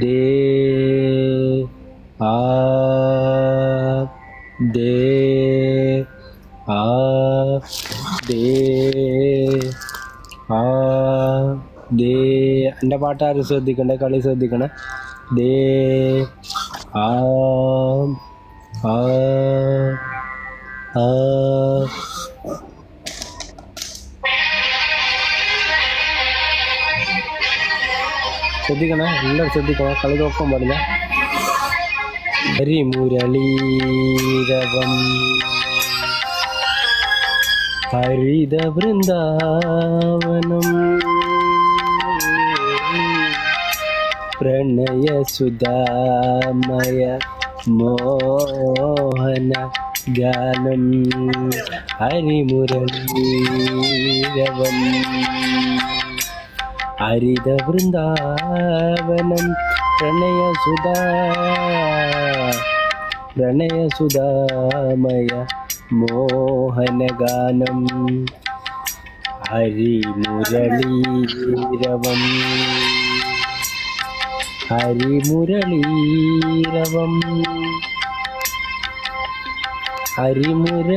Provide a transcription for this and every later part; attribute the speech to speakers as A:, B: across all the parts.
A: ദേ ആ ദേ ആ ദേ ആ ദേ എന്റെ പാട്ട് ആരും ശ്രദ്ധിക്കണ്ടേ കളി ശ്രദ്ധിക്കണേ ദേ ആ ആ ആ ശ്രദ്ധിക്കണേ എല്ലാവരും ശ്രദ്ധിക്കണം കളി നോക്കാൻ പാടില്ല ഹരിമുരളീരവം ഹരിത പ്രണയസുധാമയ മോഹന ഗാനം ഹരിമുരളീരവം അരിത വൃന്ദാവനം പ്രണയ പ്രണയ സുധാമയ മോഹന ഗാനം ഹരി ഹരിമുരളീരവം ഹരിമുരളീരവം. ഹരിമുരളീരവം.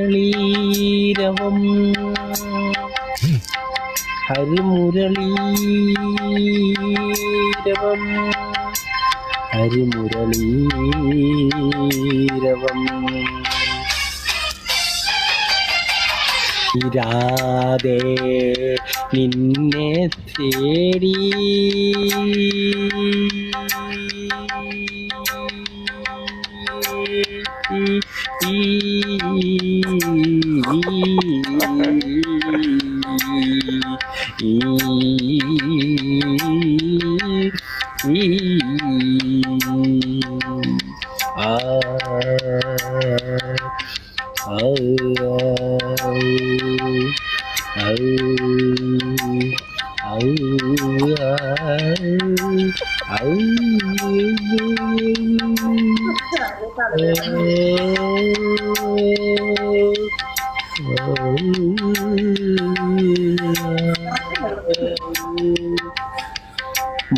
A: ഹരിമുരളീരവം. ഹരിമുരളീരവം. ഇരാതെ നിന്നെ തേടി Oh.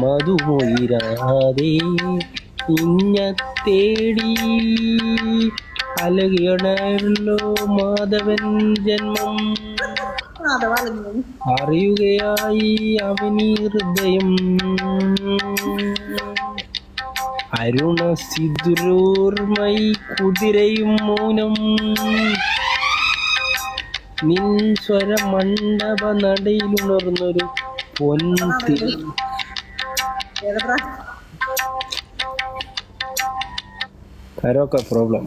A: മധുമൊയിരാതെ ഇഞ്ഞ തേടി അലകിയണല്ലോ മാധവൻ ജന്മം. അറിയുകയായി അവനീ ഹൃദയം. അരുണ സിദുരോർമൈ കുതിരയും മൗനം. നിൻ സ്വരമണ്ഡപ നടയിലുണർന്നൊരു പൊൻതി കരോക്ക പ്രോബ്ലം